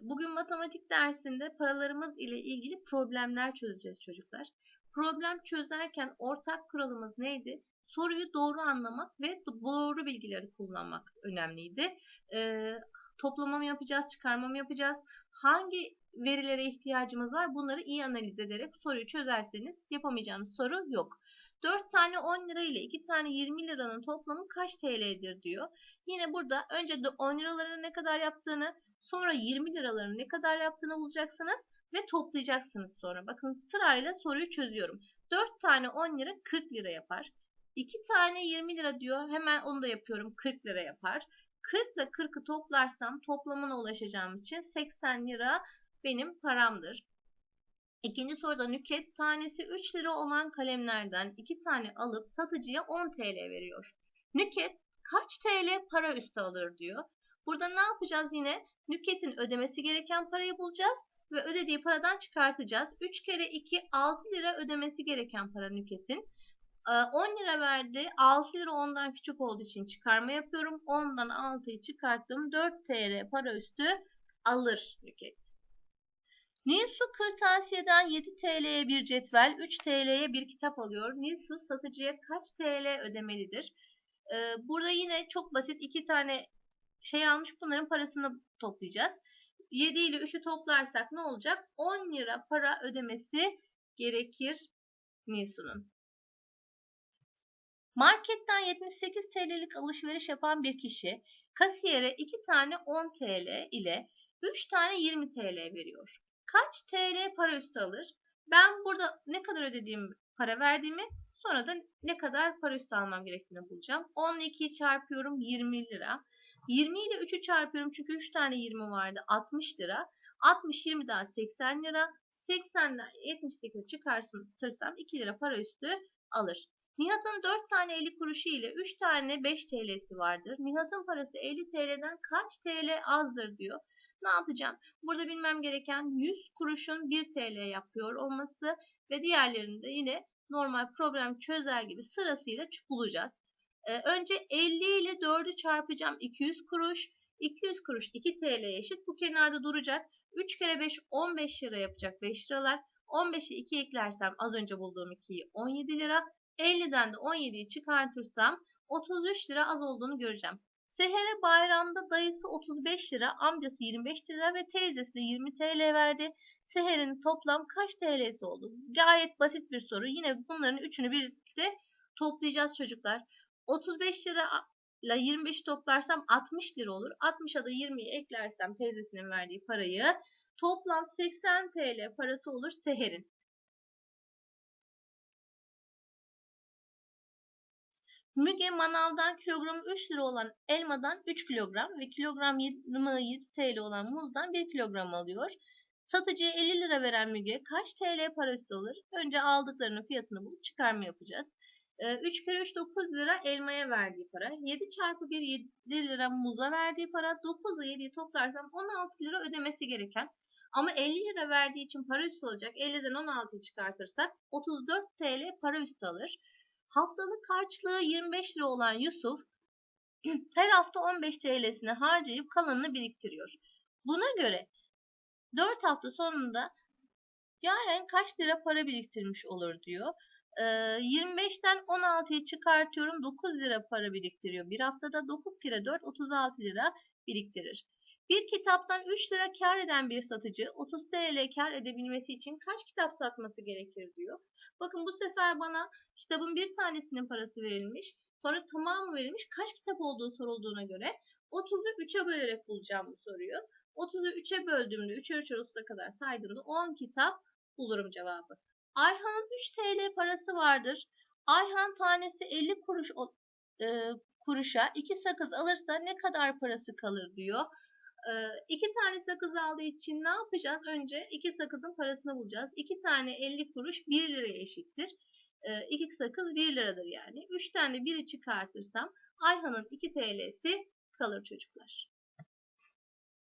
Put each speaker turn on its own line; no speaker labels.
Bugün matematik dersinde paralarımız ile ilgili problemler çözeceğiz çocuklar. Problem çözerken ortak kuralımız neydi? Soruyu doğru anlamak ve doğru bilgileri kullanmak önemliydi. Ee, toplama mı yapacağız, çıkarma mı yapacağız? Hangi verilere ihtiyacımız var? Bunları iyi analiz ederek soruyu çözerseniz yapamayacağınız soru yok. 4 tane 10 lira ile 2 tane 20 liranın toplamı kaç TL'dir diyor. Yine burada önce de 10 liraların ne kadar yaptığını, sonra 20 liraların ne kadar yaptığını bulacaksınız ve toplayacaksınız sonra. Bakın sırayla soruyu çözüyorum. 4 tane 10 lira 40 lira yapar. 2 tane 20 lira diyor. Hemen onu da yapıyorum. 40 lira yapar. 40 ile 40'ı toplarsam toplamına ulaşacağım için 80 lira benim paramdır. İkinci soruda Nüket tanesi 3 lira olan kalemlerden 2 tane alıp satıcıya 10 TL veriyor. Nüket kaç TL para üstü alır diyor. Burada ne yapacağız yine? Nüket'in ödemesi gereken parayı bulacağız ve ödediği paradan çıkartacağız. 3 kere 2 6 lira ödemesi gereken para Nüket'in. 10 lira verdi. 6 lira ondan küçük olduğu için çıkarma yapıyorum. 10'dan 6'yı çıkarttım. 4 TL para üstü alır Nüket. Nilsu kırtasiyeden 7 TL'ye bir cetvel, 3 TL'ye bir kitap alıyor. Nilsu satıcıya kaç TL ödemelidir? Ee, burada yine çok basit iki tane şey almış. Bunların parasını toplayacağız. 7 ile 3'ü toplarsak ne olacak? 10 lira para ödemesi gerekir Nilsu'nun. Marketten 78 TL'lik alışveriş yapan bir kişi kasiyere 2 tane 10 TL ile 3 tane 20 TL veriyor. Kaç TL para üstü alır? Ben burada ne kadar ödediğim para verdiğimi sonra da ne kadar para üstü almam gerektiğini bulacağım. 10 ile 2'yi çarpıyorum 20 lira. 20 ile 3'ü çarpıyorum çünkü 3 tane 20 vardı 60 lira. 60 20 daha 80 lira. 80'den 78'i çıkartırsam 2 lira para üstü alır. Nihat'ın 4 tane 50 kuruşu ile 3 tane 5 TL'si vardır. Nihat'ın parası 50 TL'den kaç TL azdır diyor. Ne yapacağım? Burada bilmem gereken 100 kuruşun 1 TL yapıyor olması ve diğerlerini de yine normal problem çözer gibi sırasıyla bulacağız. Ee, önce 50 ile 4'ü çarpacağım 200 kuruş. 200 kuruş 2 TL eşit. Bu kenarda duracak. 3 kere 5 15 lira yapacak 5 liralar. 15'e 2 eklersem az önce bulduğum 2'yi 17 lira. 50'den de 17'yi çıkartırsam 33 lira az olduğunu göreceğim. Seher'e bayramda dayısı 35 lira, amcası 25 lira ve teyzesi de 20 TL verdi. Seher'in toplam kaç TL'si oldu? Gayet basit bir soru. Yine bunların üçünü birlikte toplayacağız çocuklar. 35 lira ile 25'i toplarsam 60 lira olur. 60'a da 20'yi eklersem teyzesinin verdiği parayı toplam 80 TL parası olur Seher'in. Müge manavdan kilogramı 3 lira olan elmadan 3 kilogram ve kilogram 27 TL olan muzdan 1 kilogram alıyor. Satıcıya 50 lira veren Müge kaç TL para üstü alır? Önce aldıklarının fiyatını bulup çıkarma yapacağız. 3 kere 3 9 lira elmaya verdiği para. 7 çarpı 1 7 lira muza verdiği para. 9 ile 7'yi toplarsam 16 lira ödemesi gereken. Ama 50 lira verdiği için para üstü olacak. 50'den 16'yı çıkartırsak 34 TL para üstü alır. Haftalık harçlığı 25 lira olan Yusuf her hafta 15 TL'sini harcayıp kalanını biriktiriyor. Buna göre 4 hafta sonunda Yaren kaç lira para biriktirmiş olur diyor. Ee, 25'ten 16'yı çıkartıyorum 9 lira para biriktiriyor. Bir haftada 9 kere 4 36 lira biriktirir. Bir kitaptan 3 lira kar eden bir satıcı 30 TL kar edebilmesi için kaç kitap satması gerekir diyor. Bakın bu sefer bana kitabın bir tanesinin parası verilmiş. Sonra tamamı verilmiş. Kaç kitap olduğu sorulduğuna göre 30'u 3'e bölerek bulacağım bu soruyu. 30'u 3'e böldüğümde 3'e 3'e 30'a kadar saydığımda 10 kitap bulurum cevabı. Ayhan'ın 3 TL parası vardır. Ayhan tanesi 50 kuruş e, kuruşa 2 sakız alırsa ne kadar parası kalır diyor. İki tane sakız aldığı için ne yapacağız? Önce iki sakızın parasını bulacağız. İki tane 50 kuruş 1 liraya eşittir. Ee, iki sakız 1 liradır yani. Üç tane biri çıkartırsam Ayhan'ın 2 TL'si kalır çocuklar.